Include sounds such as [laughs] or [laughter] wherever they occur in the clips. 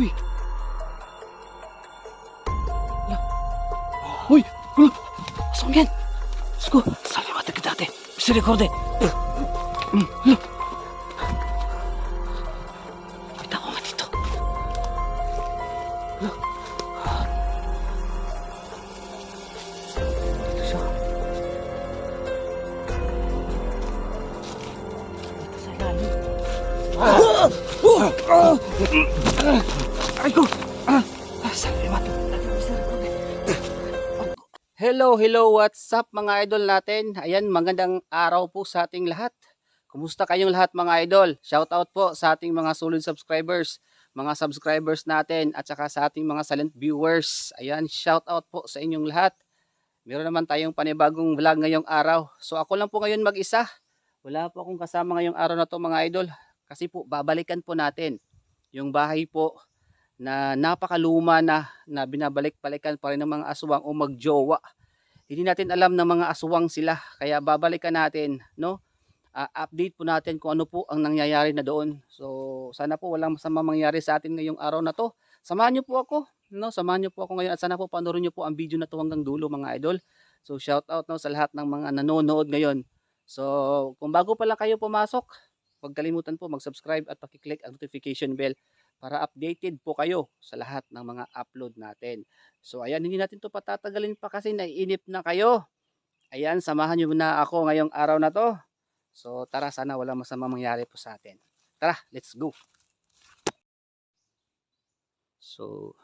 Uy! Uy! Uy! Saan yan? Sko! Sabi mata kita ate. Si rekorde. Hello, hello, what's up mga idol natin? Ayan, magandang araw po sa ating lahat. Kumusta kayong lahat mga idol? Shout out po sa ating mga solid subscribers, mga subscribers natin at saka sa ating mga silent viewers. Ayan, shout out po sa inyong lahat. Meron naman tayong panibagong vlog ngayong araw. So ako lang po ngayon mag-isa. Wala po akong kasama ngayong araw na to mga idol. Kasi po babalikan po natin yung bahay po na napakaluma na na binabalik-balikan pa rin ng mga aswang o magjowa. Hindi natin alam na mga aswang sila kaya babalikan natin no. Ah, update po natin kung ano po ang nangyayari na doon. So sana po walang masama mangyari sa atin ngayong araw na to. Samahan niyo po ako no, samahan niyo po ako ngayon at sana po panoorin niyo po ang video na to hanggang dulo mga idol. So shout out no sa lahat ng mga nanonood ngayon. So kung bago pa lang kayo pumasok, huwag kalimutan po mag-subscribe at paki-click ang notification bell para updated po kayo sa lahat ng mga upload natin. So ayan, hindi natin to patatagalin pa kasi naiinip na kayo. Ayan, samahan niyo na ako ngayong araw na to. So tara, sana wala masama mangyari po sa atin. Tara, let's go. So,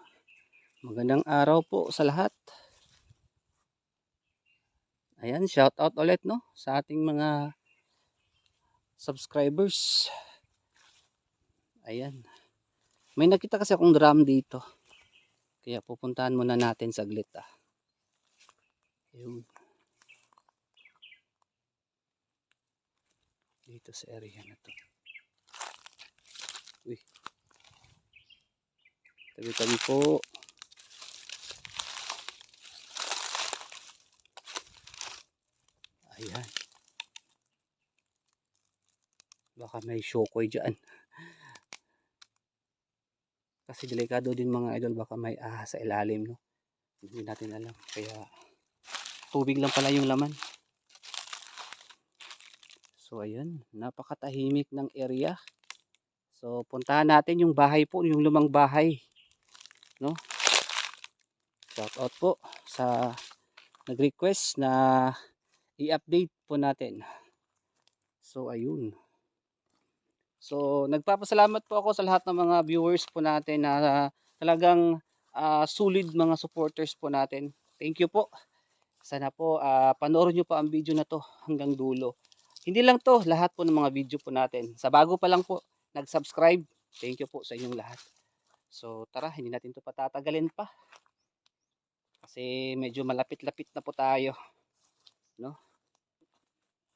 magandang araw po sa lahat. Ayan, shout out ulit no sa ating mga subscribers. Ayan. May nakita kasi akong drum dito. Kaya pupuntahan muna natin saglit ah. Ayun. Dito sa area na to. Uy. Tabi-tabi po. Ayan. Baka may shokoy dyan. Kasi delikado din mga idol baka may ahas sa ilalim no. Hindi natin alam kaya tubig lang pala yung laman. So ayun, napakatahimik ng area. So puntahan natin yung bahay po, yung lumang bahay. No? Shout out po sa nag-request na i-update po natin. So ayun. So, nagpapasalamat po ako sa lahat ng mga viewers po natin na talagang ah, solid mga supporters po natin. Thank you po. Sana po ah, panoorin nyo pa ang video na to hanggang dulo. Hindi lang to, lahat po ng mga video po natin. Sa bago pa lang po, nag-subscribe. Thank you po sa inyong lahat. So, tara, hindi natin to patatagalin pa. Kasi medyo malapit-lapit na po tayo. No?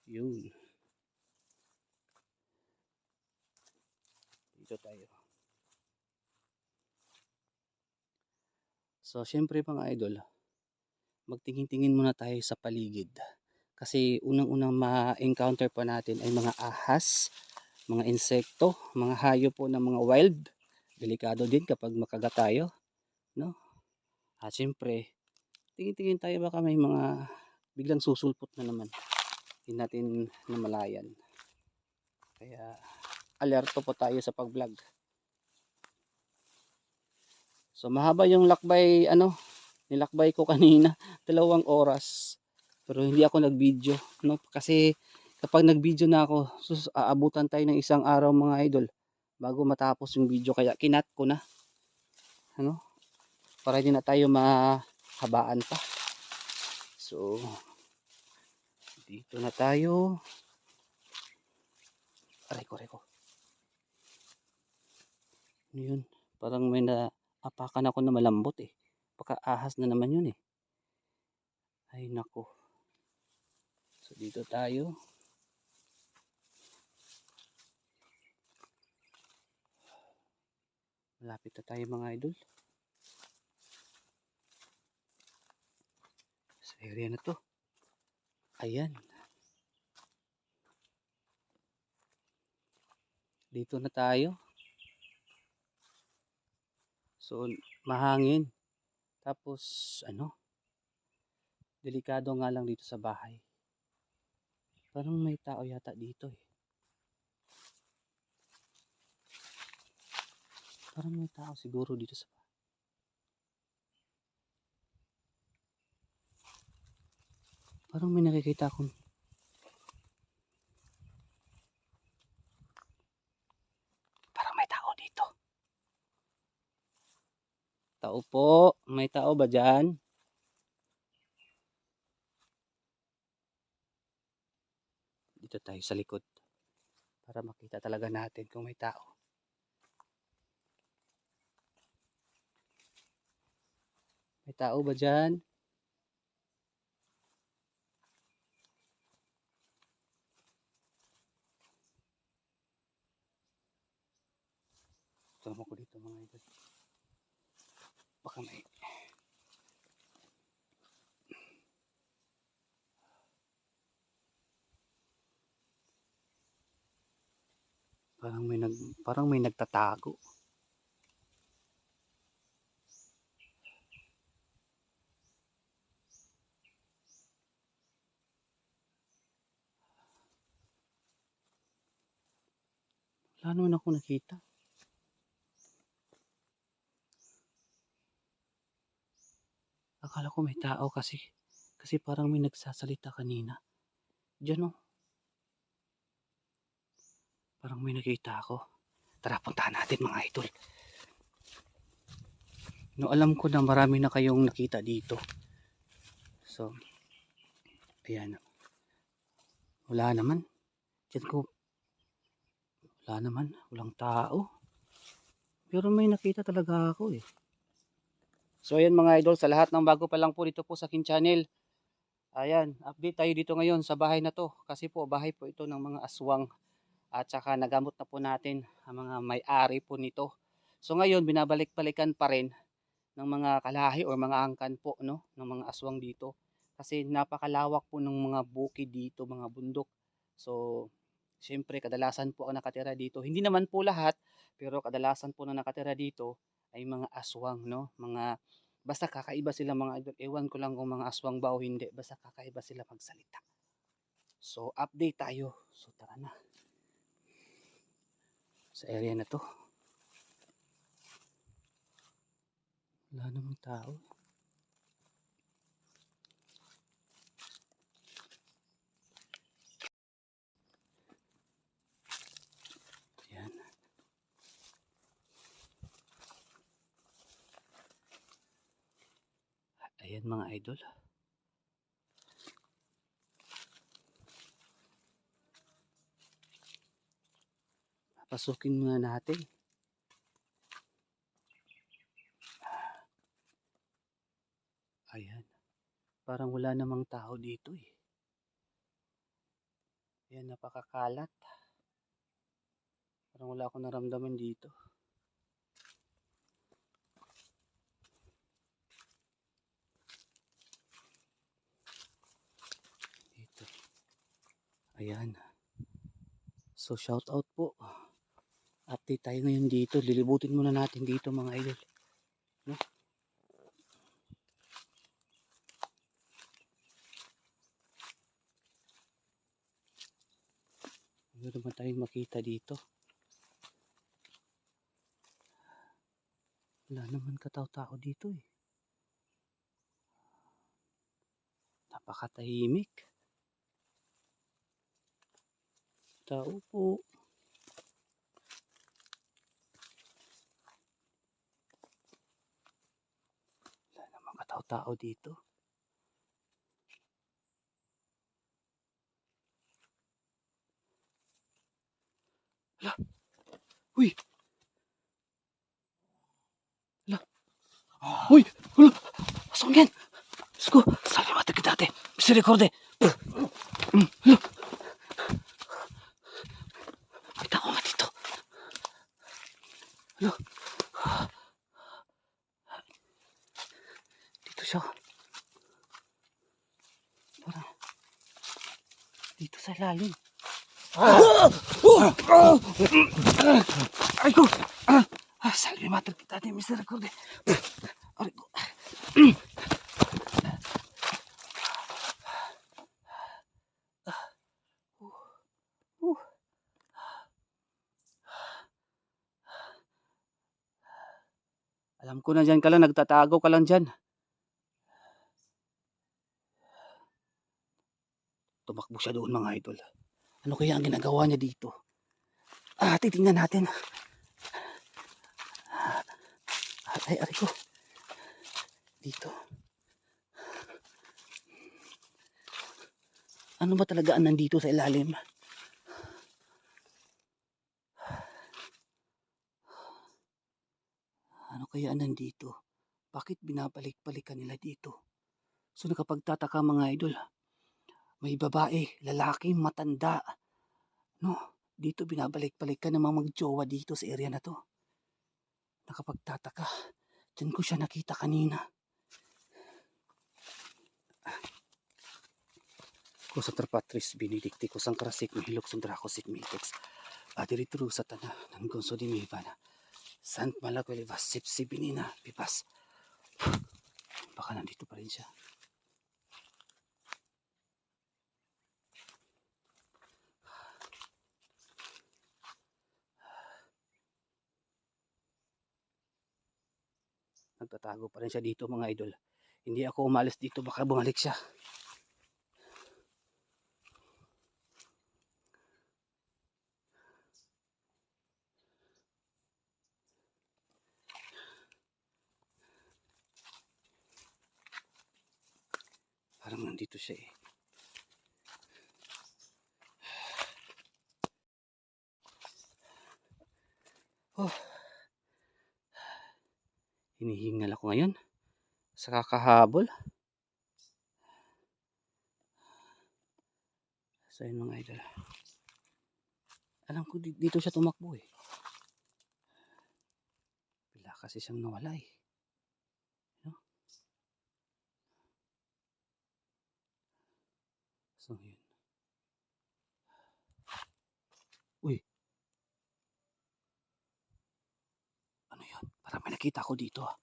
Yun. Dito tayo. So, syempre mga idol, magtingin-tingin muna tayo sa paligid. Kasi unang-unang ma-encounter pa natin ay mga ahas, mga insekto, mga hayop po ng mga wild. Delikado din kapag makagat tayo. No? At syempre, tingin-tingin tayo baka may mga biglang susulpot na naman. Hindi natin namalayan. Kaya, alerto po tayo sa pag-vlog. So mahaba yung lakbay ano, nilakbay ko [laughs] kanina, dalawang oras. Pero hindi ako nag-video, no? Kasi kapag nag-video na ako, sus aabutan tayo ng isang araw mga idol bago matapos yung video kaya kinat ko na. Ano? Para hindi na tayo mahabaan pa. So dito na tayo. Aray ko. Ano yun? Parang may naapakan ako na malambot eh. Baka ahas na naman yun eh. Ay nako. So dito tayo. Malapit na tayo mga idol. Sa area na to. Ayan. Dito na tayo. So, mahangin. Tapos, ano, delikado nga lang dito sa bahay. Parang may tao yata dito eh. Parang may tao siguro dito sa bahay. Parang may nakikita akong Parang may tao dito. Tao po. May tao ba dyan? Dito tayo sa likod. Para makita talaga natin kung may tao. May tao ba dyan? Tama ko dito mga idol. Baka may... Parang may nag parang may nagtatago. Wala naman ako nakita. Akala ko may tao kasi kasi parang may nagsasalita kanina. Diyan oh. Parang may nakita ako. Tara, puntahan natin mga idol. No, alam ko na marami na kayong nakita dito. So, ayan. Wala naman. Diyan ko, wala naman. Walang tao. Pero may nakita talaga ako eh. So ayan mga idol, sa lahat ng bago pa lang po dito po sa akin channel. Ayan, update tayo dito ngayon sa bahay na to. Kasi po, bahay po ito ng mga aswang. At saka nagamot na po natin ang mga may-ari po nito. So ngayon, binabalik-balikan pa rin ng mga kalahi or mga angkan po no, ng mga aswang dito. Kasi napakalawak po ng mga bukid dito, mga bundok. So, syempre kadalasan po ang nakatira dito. Hindi naman po lahat, pero kadalasan po na nakatira dito ay mga aswang, no? Mga basta kakaiba sila mga idol. Ewan ko lang kung mga aswang ba o hindi, basta kakaiba sila magsalita. So, update tayo. So, tara na. Sa area na to. Wala namang tao. Ayan. Ayan mga idol. Pasukin muna natin. Ayan. Parang wala namang tao dito eh. Ayan, napakakalat. Parang wala akong naramdaman dito. Ayan. So, shout out po. Update tayo ngayon dito. Lilibutin muna natin dito mga idol. No? Meron naman tayong makita dito. Wala naman katao-tao dito eh. Napakatahimik. Tao po. Wala naman katao-tao dito. Hala. Uy. Hala. Uy. Hala. Asong yan. Diyos ko. Sabi mata kita ate. Misericorde. Hala. May tao nga dito. Hala. Dito siya. Parang dito sa lalim. Ay ko! Ah, ah. Ah, salve mater kita de misericordia. Aray ko. Uh. Alam ko na dyan ka lang, nagtatago ka lang dyan. Tumakbo siya doon mga idol. Ano kaya ang ginagawa niya dito? Ah, titingnan natin. Ay, aray ko. Dito. Ano ba talaga ang nandito sa ilalim? Ano kaya nandito? Bakit binabalik-balikan nila dito? So nakapagtataka mga idol, may babae, lalaki, matanda. No, dito binabalik-balikan ng mga magjowa dito sa area na to. Nakapagtataka, dyan ko siya nakita kanina. Kusang patris benedicti, kusang krasik, mahilok sundrako sit mitex. Adiritro sa tana, ng gonso di mibana. Sant Malakweli Vasip si Binina Pipas. Baka nandito pa rin siya. Nagtatago pa rin siya dito mga idol. Hindi ako umalis dito baka bumalik siya. Parang nandito siya eh. Oh. Hinihingal ako ngayon. Sa kakahabol. So yun mga idol. Alam ko di- dito siya tumakbo eh. Bila kasi siyang nawala eh. So, yun. Uy. Ano yun? Parang may nakita ko dito ah.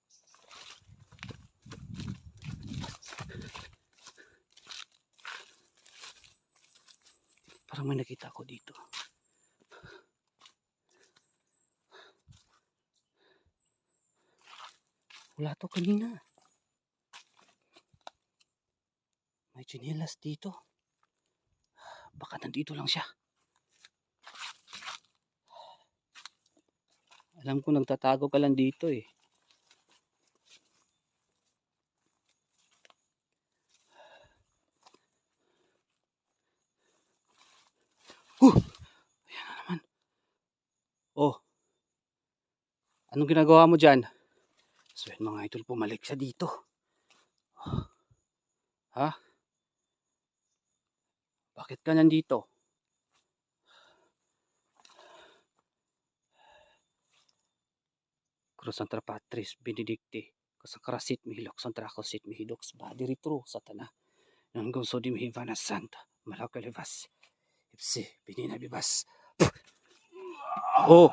Parang may nakita ko dito. Wala to kanina. May chinelas dito. Baka nandito lang siya. Alam ko nagtatago ka lang dito eh. Huh! Ayan na naman. Oh. Anong ginagawa mo dyan? So yan mga idol, pumalik siya dito. Ha? Bakit ka nandito? Cruz Santra Patris, Benedicti, Kasakarasit, Mihilok, Santra Kosit, Mihidoks, Badi Ritro, Satana, Nanggang Sodi Mihivana Santa, Malakalivas, Ipsi, Binina Bibas. Oh!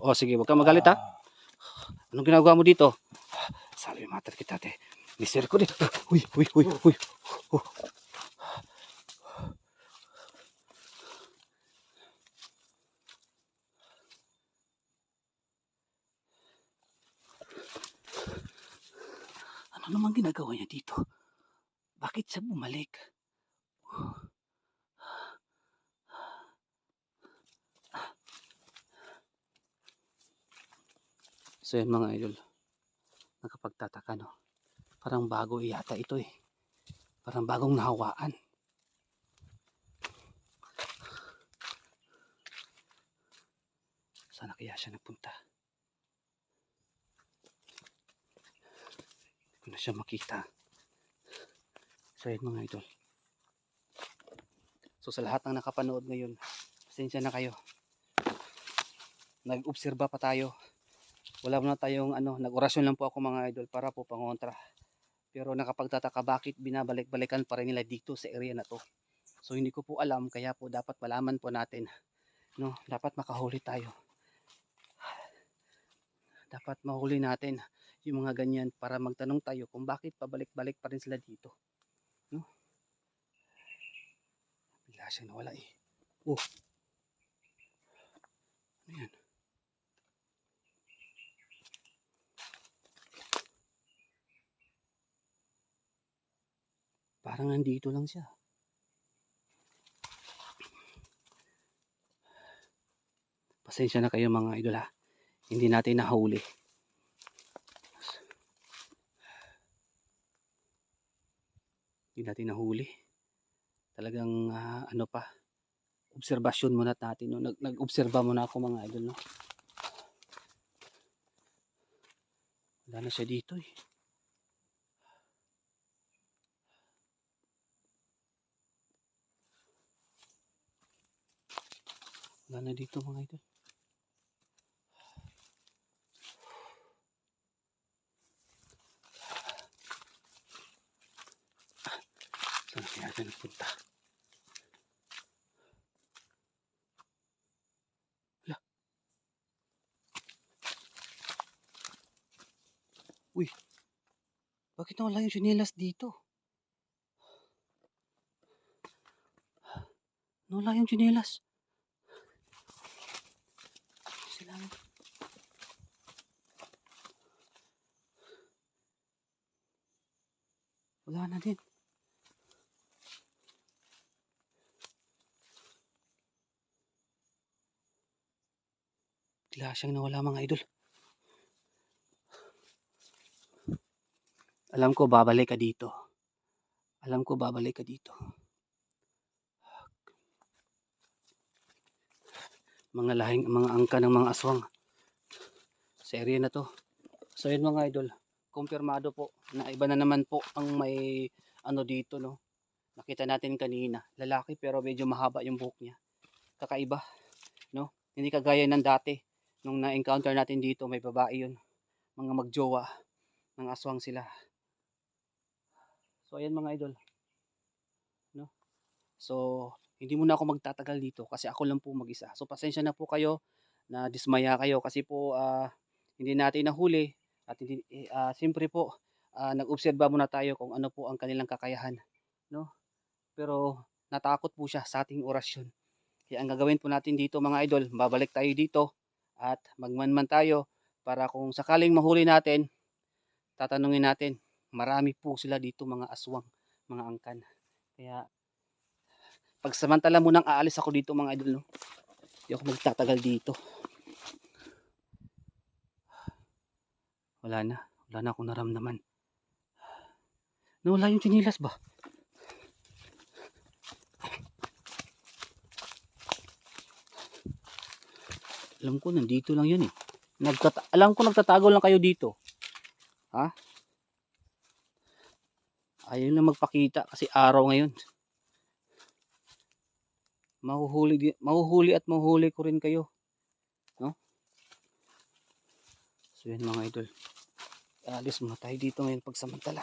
Oh, sige, huwag kang magalit ha. Anong ginagawa mo dito? Salve mater kita te. Miser ko dito. Uy, uy, uy, uy. Oh. Ano naman ginagawa niya dito? Bakit siya bumalik? So yun mga idol. Nakapagtataka no. Parang bago yata ito eh. Parang bagong nahawaan. Sana kaya siya nagpunta? Ko na siya makita. So yun mga idol. So sa lahat ng nakapanood ngayon, pasensya na kayo. Nag-obserba pa tayo wala na tayong ano, nag-orasyon lang po ako mga idol para po pangontra. Pero nakapagtataka bakit binabalik-balikan pa rin nila dito sa area na to. So hindi ko po alam kaya po dapat malaman po natin. No, dapat makahuli tayo. Dapat mahuli natin yung mga ganyan para magtanong tayo kung bakit pabalik-balik pa rin sila dito. No? Bigla siya nawala eh. Oh. Ano yan? Parang nandito lang siya. Pasensya na kayo mga idol ha. Hindi natin nahuli. Hindi natin nahuli. Talagang ah, ano pa. Obserbasyon muna natin. No? Nag, nag-obserba muna ako mga idol. No? Wala na siya dito eh. Wala na dito mga idol. Siya nagpunta? Wala. Uy. Bakit nawala yung chinelas dito? Nawala yung chinelas. Sila Wala na din. Bigla siyang nawala mga idol. Alam ko babalik ka dito. Alam ko babalik ka dito. Mga lahing, mga angka ng mga aswang. Sa area na to. So yun mga idol, kumpirmado po na iba na naman po ang may ano dito no. Nakita natin kanina, lalaki pero medyo mahaba yung buhok niya. Kakaiba, no? Hindi kagaya ng dati nung na-encounter natin dito, may babae yun. Mga magjowa, mga aswang sila. So ayan mga idol. No? So hindi muna ako magtatagal dito kasi ako lang po mag-isa. So pasensya na po kayo na dismaya kayo kasi po ah, hindi natin nahuli at hindi ah, siyempre po ah, nag-obserba muna tayo kung ano po ang kanilang kakayahan, no? Pero natakot po siya sa ating orasyon. Kaya ang gagawin po natin dito mga idol, babalik tayo dito at magmanman tayo para kung sakaling mahuli natin, tatanungin natin, marami po sila dito mga aswang, mga angkan. Kaya pagsamantala munang aalis ako dito mga idol, no? Hindi ako magtatagal dito. Wala na. Wala na akong naramdaman. Nawala yung chinilas ba? Alam ko, nandito lang yun eh. Nagtata- alam ko, nagtatago lang kayo dito. Ha? Ayaw na magpakita kasi araw ngayon. Mahuhuli, mahuhuli at mahuhuli ko rin kayo. No? So yan mga idol. Alis muna tayo dito ngayon pagsamantala.